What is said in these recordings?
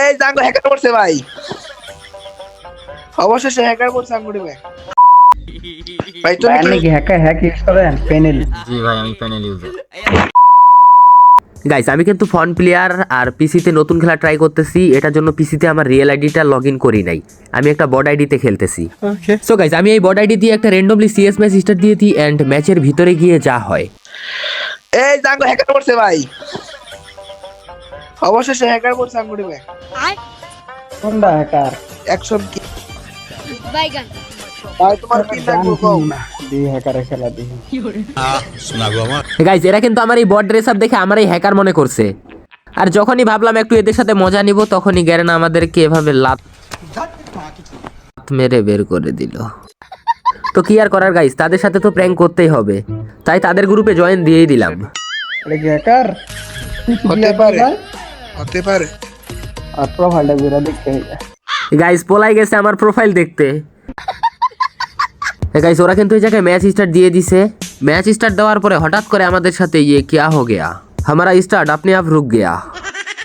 এই Django hacker করছে ভাই। অবশেষে হ্যাকার করছে আঙ্গুরি ভাই। ভাই তুমি ভাই আপনি কি হ্যাকার হ্যাক ইউজ করেন? পেনেল জি ভাই আমি প্যানেল ইউজার গাইস আমি কিন্তু ফোন প্লেয়ার আর পিসিতে নতুন খেলা ট্রাই করতেছি। এটার জন্য পিসিতে আমার রিয়েল আইডিটা লগ ইন করি নাই। আমি একটা বড আইডিতে খেলতেছি। সো গাইস আমি এই বড আইডি দিয়ে একটা র্যান্ডমলি সিএস ম্যাচ স্টার্ট দিয়ে দিই অ্যান্ড ম্যাচের ভিতরে গিয়ে যা হয়। এই জাঙ্গো হ্যাকার করছে ভাই। অবশেষে হ্যাকার করছে আঙ্গুরি ভাই কোনটা হ্যাকার অ্যাকশন কি? বাইগান। এরা কিন্তু আমার এই বড ড্রেস আপ দেখে আমার এই হ্যাকার মনে করছে। আর যখনই ভাবলাম একটু এদের সাথে মজা নিব তখনই গ্যারেন আমাদেরকে এভাবে লাত মেরে বের করে দিল। তো কি আর করার গাইস তাদের সাথে তো প্র্যাঙ্ক করতেই হবে। তাই তাদের গ্রুপে জয়েন দিয়েই দিলাম। হ্যাকার হতে পারে। আর প্রোফাইলটা ঘুরে দেখতে গাইস পোলাই গেছে আমার প্রোফাইল দেখতে। গাইস ওরা কিন্তু এই জায়গায় ম্যাচ স্টার্ট দিয়ে দিছে। ম্যাচ স্টার্ট দেওয়ার পরে হঠাৎ করে আমাদের সাথে ইয়ে কিয়া হো গেয়া? হামারা স্টার্ট আপনি আপ রুক গেয়া।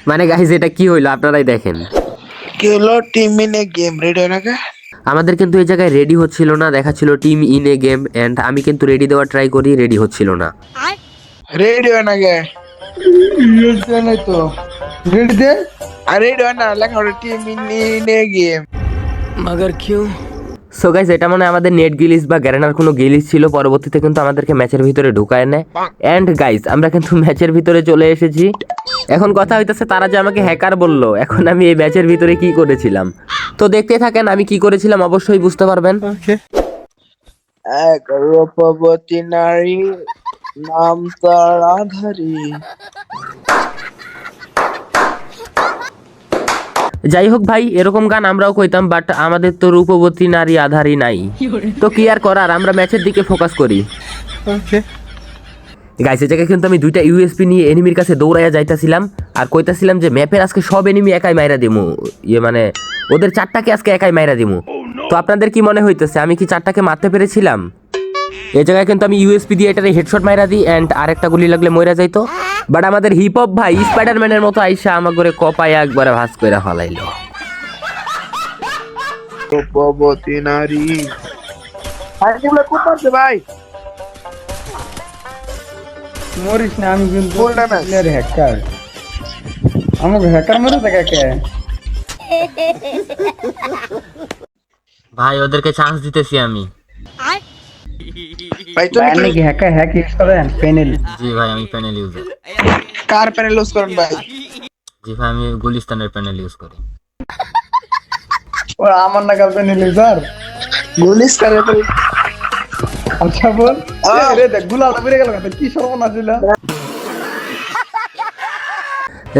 মানে গাইস এটা কি হইল? আপনারাই দেখেন। কি হলো? টিম ইনে গেম রেডি না আমাদের কিন্তু এই জায়গায় রেডি হচ্ছিল না দেখাচ্ছিল team in a game and আমি কিন্তু রেডি দেওয়ার ট্রাই করি রেডি হচ্ছিল না। রেডি হয় না কে ইউএসএ তো? রেডি দে আর রেডি হয় না লেখা হলো টিম ইনে গেম সো গাইস এটা মানে আমাদের নেট গিলিস বা গ্যারেনার কোনো গিলিস ছিল পরবর্তীতে কিন্তু আমাদেরকে ম্যাচের ভিতরে ঢুকায় নেয়। এন্ড গাইস আমরা কিন্তু ম্যাচের ভিতরে চলে এসেছি। এখন কথা হইতেছে তারা যে আমাকে হ্যাকার বলল এখন আমি এই ম্যাচের ভিতরে কি করেছিলাম? তো দেখতে থাকেন আমি কি করেছিলাম অবশ্যই বুঝতে পারবেন। এক রূপবতী নারী নাম তার আধারী। যাই হোক ভাই এরকম গান আমরাও কইতাম বাট আমাদের তো রূপবতী নারী আধারই নাই। তো কি আর করার আমরা ম্যাচের দিকে ফোকাস করি। গাইস জায়গায় কিন্তু আমি দুইটা ইউএসপি নিয়ে এনিমির কাছে দৌড়াইয়া যাইতাছিলাম আর কইতাছিলাম যে ম্যাপের আজকে সব এনিমি একাই মাইরা দিমু। ইয়ে মানে ওদের চারটাকে আজকে একাই মাইরা দিমু। তো আপনাদের কি মনে হইতেছে আমি কি চারটাকে মারতে পেরেছিলাম? এই জায়গায় কিন্তু আমি ইউএসপি দিয়ে এটারে হেডশট মাইরা দিই অ্যান্ড আরেকটা গুলি লাগলে মইরা যাইতো। বাট আমাদের হিপ হপ ভাই স্পাইডারম্যানের মতো আইসা আমার করে কপায় একবারে ভাস করে ফলাইলো। রূপবতী নারী। ভাই মরিস না আমি কিন্তু. প্লেয়ার হ্যাকার আমাকে হ্যাকার মেরে থাকে কে ভাই ওদেরকে চান্স দিতেছি আমি। ভাই তুমি কি কি হ্যাকার হ্যাক ইউজ করেন পেনেল জি ভাই আমি প্যানেল ইউজার কার। প্যানেল ইউজ করেন ভাই? জি ভাই আমি গুলিস্তানের প্যানেল ইউজ করি। ও আমার নাগাল পেনেল ইউজার গুলিস করে তো আচ্ছা বল। এ রে দেখ গুলাটা বেরিয়ে গেল কথা কি সর্বনাশ ছিল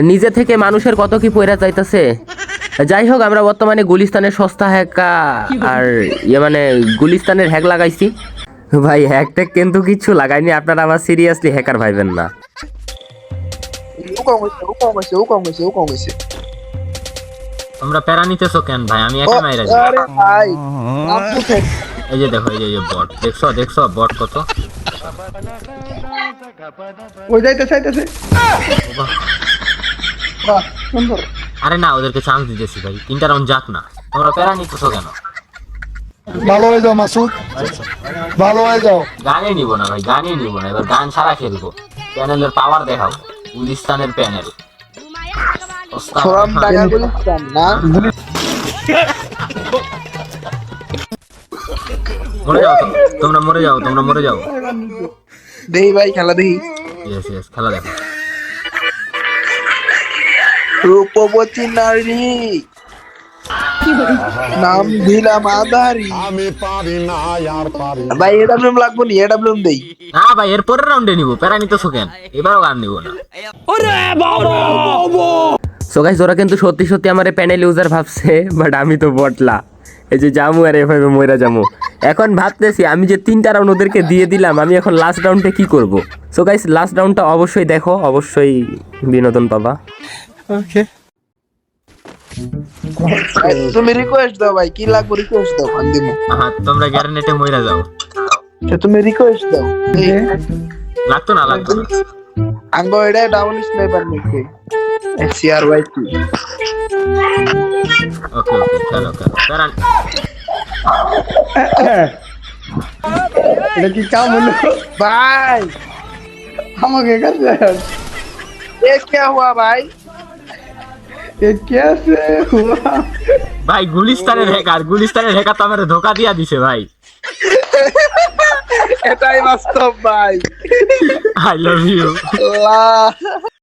নিজে থেকে মানুষের কত কি পয়রা চাইতেছে যাই হোক আমরা বর্তমানে গুলিস্তানের সস্তা হ্যাকা আর ইয়ে মানে গুলিস্তানের হ্যাক লাগাইছি। ভাই হ্যাক ট্যাক কিন্তু কিচ্ছু লাগাইনি আপনারা আমার সিরিয়াসলি হ্যাকার ভাইবেন না। তোমরা প্যারা নিতেছো কেন ভাই? আমি একা মাইরা এই যে দেখো এই যে বট দেখছ দেখছ বট কত? ওই যাইতে চাইতেছে আরে না ওদেরকে চান্স দিতেছি ভাই। তিনটা রাউন্ড যাক না। তোমরা প্যারা নিতেছো কেন? ভালো হয়ে যাও মাসুদ। ভালো হয়ে যাও। গানে নিব না ভাই গানে নিব না। এবার গান ছাড়া খেলব। প্যানেলের পাওয়ার দেখাও। গুলিস্তানের প্যানেল। মরে যাও তোমরা মরে যাও তোমরা মরে যাও। দেই ভাই খেলা দেই। ইয়েস ইয়েস খেলা দেখো। রূপবতী নারী। নাম দিলাম আধারি। আমি পারি না আর পারি ভাই এটা ব্লুম লাগবো নি? এটা ব্লুম দেই। না ভাই এর পরের রাউন্ডে নিব। প্যারা নিতেছো কেন? এবারও গান নিব না। সো গাইস ওরা কিন্তু সত্যি সত্যি আমার প্যানেল ইউজার ভাবছে বাট আমি তো বটলা এই যে জামু আর এভাবে ময়রা জামু। এখন ভাবতেছি আমি যে তিনটা রাউন্ড ওদেরকে দিয়ে দিলাম আমি এখন লাস্ট রাউন্ডে কি করব? সো গাইস লাস্ট রাউন্ডটা অবশ্যই দেখো অবশ্যই বিনোদন পাবা। ভাই, তুমি রিকোয়েস্ট দাও ভাই কি লাগবে রিকোয়েস্ট দাও? ফান দিমু হ্যাঁ তোমরা গ্যারান্টিতে মইরা যাও। তো তুমি রিকোয়েস্ট দাও। লাগতো না লাগতো আঙ্গো এটা ডাবল স্নাইপার নিতে SR Y two okay okay চলো চলো দাঁড়ান। এটা কি কাম হলো? ভাই! আমাকে কাছে এ কে হুয়া ভাই? গুলিস্তানের হ্যাকার গুলিস্তানের হ্যাকার তো আমার ধোকা দিয়া দিছে ভাই। এটাই বাস্তব ভাই। I love you